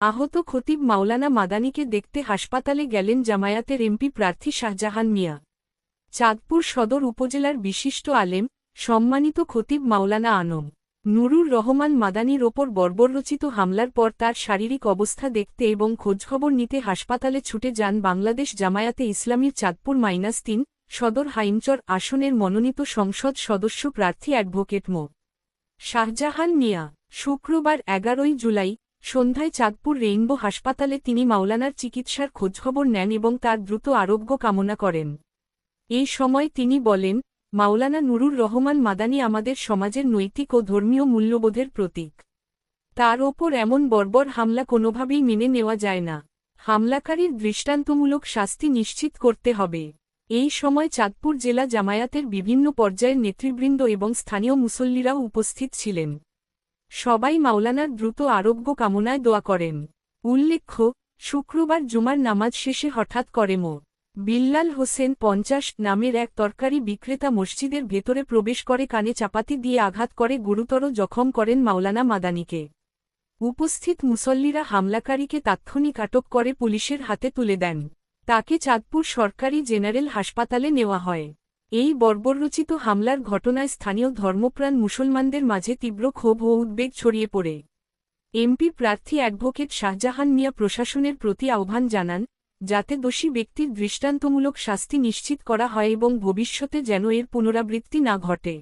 আহত খতিব মাওলানা মাদানিকে দেখতে হাসপাতালে গেলেন জামায়াতের এমপি প্রার্থী শাহজাহান মিয়া। চাঁদপুর সদর উপজেলার বিশিষ্ট আলেম, সম্মানিত খতিব মাওলানা আনম। নুরুর রহমান মাদানির ওপর বর্বররচিত হামলার পর তার শারীরিক অবস্থা দেখতে এবং খোঁজখবর নিতে হাসপাতালে ছুটে যান বাংলাদেশ জামায়াতে ইসলামীর চাঁদপুর মাইনাস তিন সদর হাইমচর আসনের মনোনীত সংসদ সদস্য প্রার্থী অ্যাডভোকেট মো। শাহজাহান মিয়া, শুক্রবার এগারোই জুলাই সন্ধ্যায় চাঁদপুর রেইনবো হাসপাতালে তিনি মাওলানার চিকিৎসার খোঁজখবর নেন এবং তার দ্রুত আরোগ্য কামনা করেন। এই সময় তিনি বলেন, মাওলানা নুরুর রহমান মাদানি আমাদের সমাজের নৈতিক ও ধর্মীয় মূল্যবোধের প্রতীক। তার ওপর এমন বর্বর হামলা কোনোভাবেই মেনে নেওয়া যায় না। হামলাকারীর দৃষ্টান্তমূলক শাস্তি নিশ্চিত করতে হবে। এই সময় চাঁদপুর জেলা জামায়াতের বিভিন্ন পর্যায়ের নেতৃবৃন্দ এবং স্থানীয় মুসল্লিরাও উপস্থিত ছিলেন। সবাই মাওলানার দ্রুত আরোগ্য কামনায় দোয়া করেন। উল্লেখ্য, শুক্রবার জুমার নামাজ শেষে হঠাৎ করে মো. বিল্লাল হোসেন পঞ্চাশ নামের এক তরকারি বিক্রেতা মসজিদের ভেতরে প্রবেশ করে কানে চাপাতি দিয়ে আঘাত করে গুরুতর জখম করেন মাওলানা মাদানিকে। উপস্থিত মুসল্লিরা হামলাকারীকে তাৎক্ষণিক আটক করে পুলিশের হাতে তুলে দেন। তাকে চাঁদপুর সরকারি জেনারেল হাসপাতালে নেওয়া হয়। এই বর্বররচিত হামলার ঘটনায় স্থানীয় ধর্মপ্রাণ মুসলমানদের মাঝে তীব্র ক্ষোভ ও উদ্বেগ ছড়িয়ে পড়ে। এমপি প্রার্থী অ্যাডভোকেট শাহজাহান মিয়া প্রশাসনের প্রতি আহ্বান জানান, যাতে দোষী ব্যক্তির দৃষ্টান্তমূলক শাস্তি নিশ্চিত করা হয় এবং ভবিষ্যতে যেন এর পুনরাবৃত্তি না ঘটে।